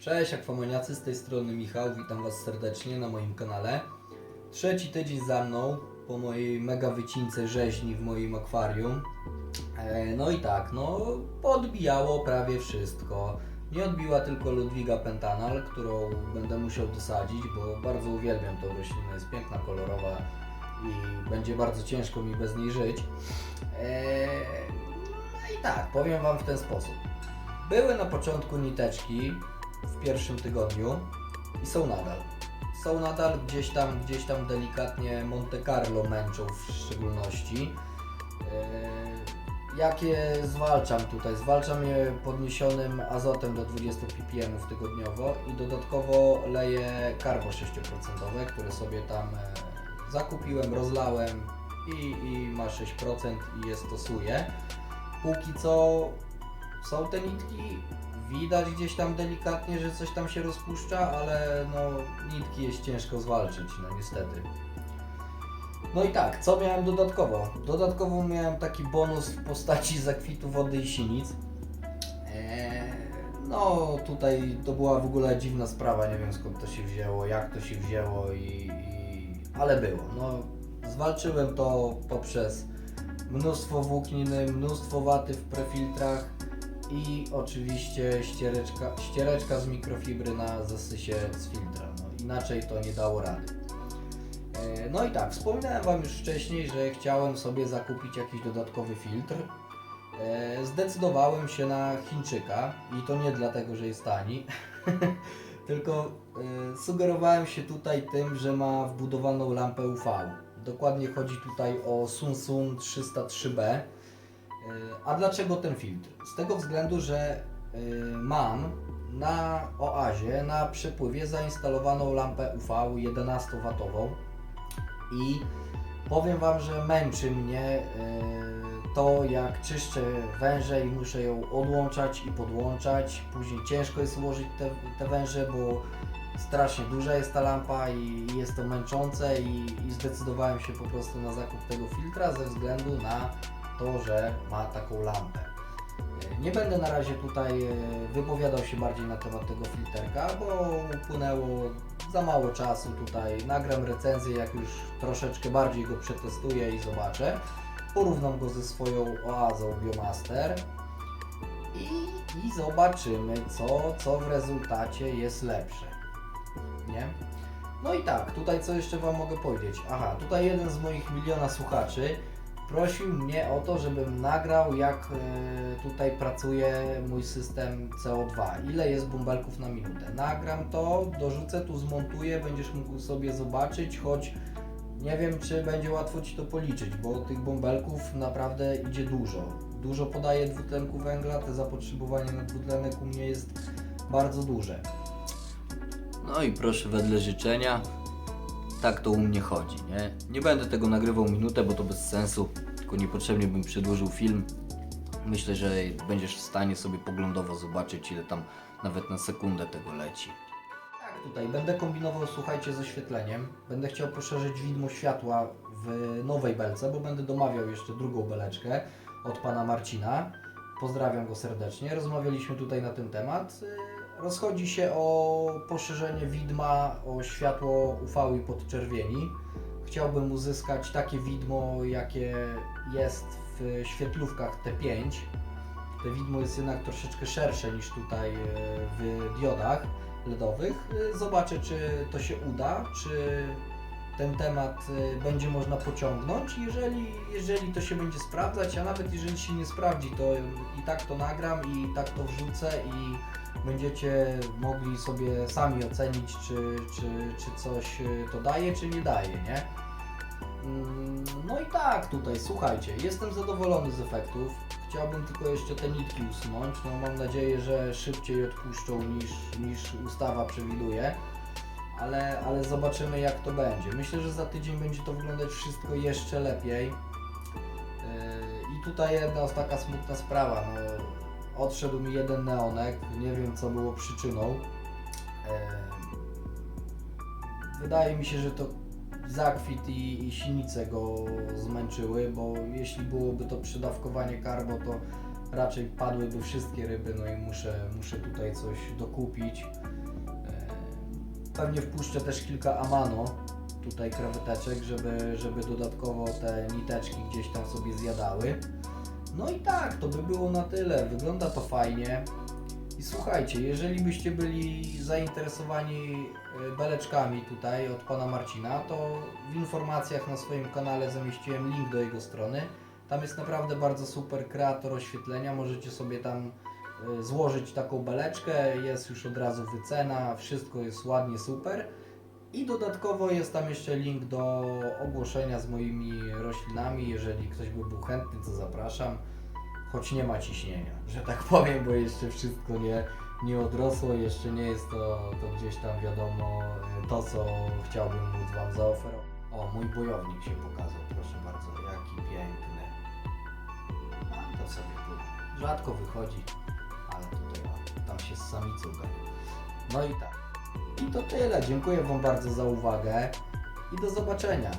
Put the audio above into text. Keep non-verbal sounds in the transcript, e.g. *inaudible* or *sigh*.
Cześć akwamaniacy, z tej strony Michał, witam Was serdecznie na moim kanale. Trzeci tydzień za mną po mojej mega wycince rzeźni w moim akwarium. E, No i tak, no podbijało prawie wszystko. Nie odbiła tylko Ludwiga Pentanal, którą będę musiał dosadzić, bo bardzo uwielbiam tą roślinę, jest piękna, kolorowa i będzie bardzo ciężko mi bez niej żyć. E, No i tak, powiem Wam w ten sposób. Były na początku niteczki w pierwszym tygodniu i są nadal. Są nadal gdzieś tam, gdzieś tam delikatnie Monte Carlo męczą w szczególności. Yy, Jakie zwalczam tutaj? Zwalczam je podniesionym azotem do 20 ppm tygodniowo i dodatkowo leję karbo 6%, które sobie tam e, zakupiłem, rozlałem i, i ma 6% i je stosuję. Póki co są te nitki, widać gdzieś tam delikatnie, że coś tam się rozpuszcza, ale no nitki jest ciężko zwalczyć, no niestety. No i tak, co miałem dodatkowo? Dodatkowo miałem taki bonus w postaci zakwitu wody i sinic. Eee, no tutaj to była w ogóle dziwna sprawa, nie wiem skąd to się wzięło, jak to się wzięło i, i... ale było. No zwalczyłem to poprzez mnóstwo włókniny, mnóstwo waty w prefiltrach i oczywiście ściereczka, ściereczka z mikrofibry na zasysie z filtra. No, inaczej to nie dało rady. E, No i tak, wspominałem Wam już wcześniej, że chciałem sobie zakupić jakiś dodatkowy filtr. E, Zdecydowałem się na Chińczyka i to nie dlatego, że jest tani, *laughs* tylko e, sugerowałem się tutaj tym, że ma wbudowaną lampę UV. Dokładnie chodzi tutaj o Sunsun 303B. E, A dlaczego ten filtr? Z tego względu, że y, mam na oazie, na przepływie zainstalowaną lampę UV 11W i powiem Wam, że męczy mnie y, to jak czyszczę węże i muszę ją odłączać i podłączać. Później ciężko jest ułożyć te, te węże, bo strasznie duża jest ta lampa i jest to męczące i, i zdecydowałem się po prostu na zakup tego filtra ze względu na to, że ma taką lampę. Nie będę na razie tutaj e, wypowiadał się bardziej na temat tego filterka, bo upłynęło za mało czasu tutaj. Nagram recenzję, jak już troszeczkę bardziej go przetestuję i zobaczę. Porównam go ze swoją oazą Biomaster i, i zobaczymy, co, co w rezultacie jest lepsze. Nie? No i tak, tutaj co jeszcze Wam mogę powiedzieć? Aha, tutaj jeden z moich miliona słuchaczy prosił mnie o to, żebym nagrał jak e, tutaj pracuje mój system CO2. Ile jest bąbelków na minutę. Nagram to, dorzucę tu, zmontuję, będziesz mógł sobie zobaczyć, choć nie wiem czy będzie łatwo Ci to policzyć, bo tych bąbelków naprawdę idzie dużo. Dużo podaje dwutlenku węgla, te zapotrzebowanie na dwutlenek u mnie jest bardzo duże. No i proszę wedle życzenia, tak to u mnie chodzi, nie? Nie będę tego nagrywał minutę, bo to bez sensu, tylko niepotrzebnie bym przedłużył film. Myślę, że będziesz w stanie sobie poglądowo zobaczyć, ile tam nawet na sekundę tego leci. Tak, tutaj będę kombinował, słuchajcie, z oświetleniem. Będę chciał poszerzyć widmo światła w nowej belce, bo będę domawiał jeszcze drugą beleczkę od pana Marcina. Pozdrawiam go serdecznie. Rozmawialiśmy tutaj na ten temat. Rozchodzi się o poszerzenie widma o światło UV i podczerwieni. Chciałbym uzyskać takie widmo, jakie jest w świetlówkach T5. To widmo jest jednak troszeczkę szersze niż tutaj e, w diodach LEDowych. E, Zobaczę, czy to się uda, czy ten temat e, będzie można pociągnąć. Jeżeli, jeżeli to się będzie sprawdzać, a nawet jeżeli się nie sprawdzi, to i tak to nagram i tak to wrzucę i będziecie mogli sobie sami ocenić, czy, czy, czy coś e, to daje, czy nie daje, nie? Mm, No i tak, tutaj słuchajcie, jestem zadowolony z efektów. Chciałbym tylko jeszcze te nitki usunąć. No, mam nadzieję, że szybciej odpuszczą niż, niż ustawa przewiduje. Ale, ale zobaczymy jak to będzie. Myślę, że za tydzień będzie to wyglądać wszystko jeszcze lepiej. Yy, I tutaj jedna taka smutna sprawa. No, odszedł mi jeden neonek. Nie wiem co było przyczyną. Yy, Wydaje mi się, że to zakwit i, i sinice go zmęczyły, bo jeśli byłoby to przydawkowanie karbo, to raczej padłyby wszystkie ryby, no i muszę, muszę tutaj coś dokupić. Pewnie wpuszczę też kilka amano, tutaj kreweteczek, żeby, żeby dodatkowo te niteczki gdzieś tam sobie zjadały. No i tak, to by było na tyle. Wygląda to fajnie. I słuchajcie, jeżeli byście byli zainteresowani y, beleczkami tutaj od pana Marcina, to w informacjach na swoim kanale zamieściłem link do jego strony. Tam jest naprawdę bardzo super kreator oświetlenia. Możecie sobie tam złożyć taką beleczkę, jest już od razu wycena, wszystko jest ładnie, super. I dodatkowo jest tam jeszcze link do ogłoszenia z moimi roślinami. Jeżeli ktoś by był chętny, to zapraszam. Choć nie ma ciśnienia, że tak powiem, bo jeszcze wszystko nie, nie odrosło, jeszcze nie jest to, to gdzieś tam wiadomo y, to, co chciałbym móc Wam zaoferować. O, mój bojownik się pokazał, proszę bardzo, jaki piękny. A to sobie tu rzadko wychodzi, się z gania. No i tak. I to tyle. Dziękuję Wam bardzo za uwagę i do zobaczenia.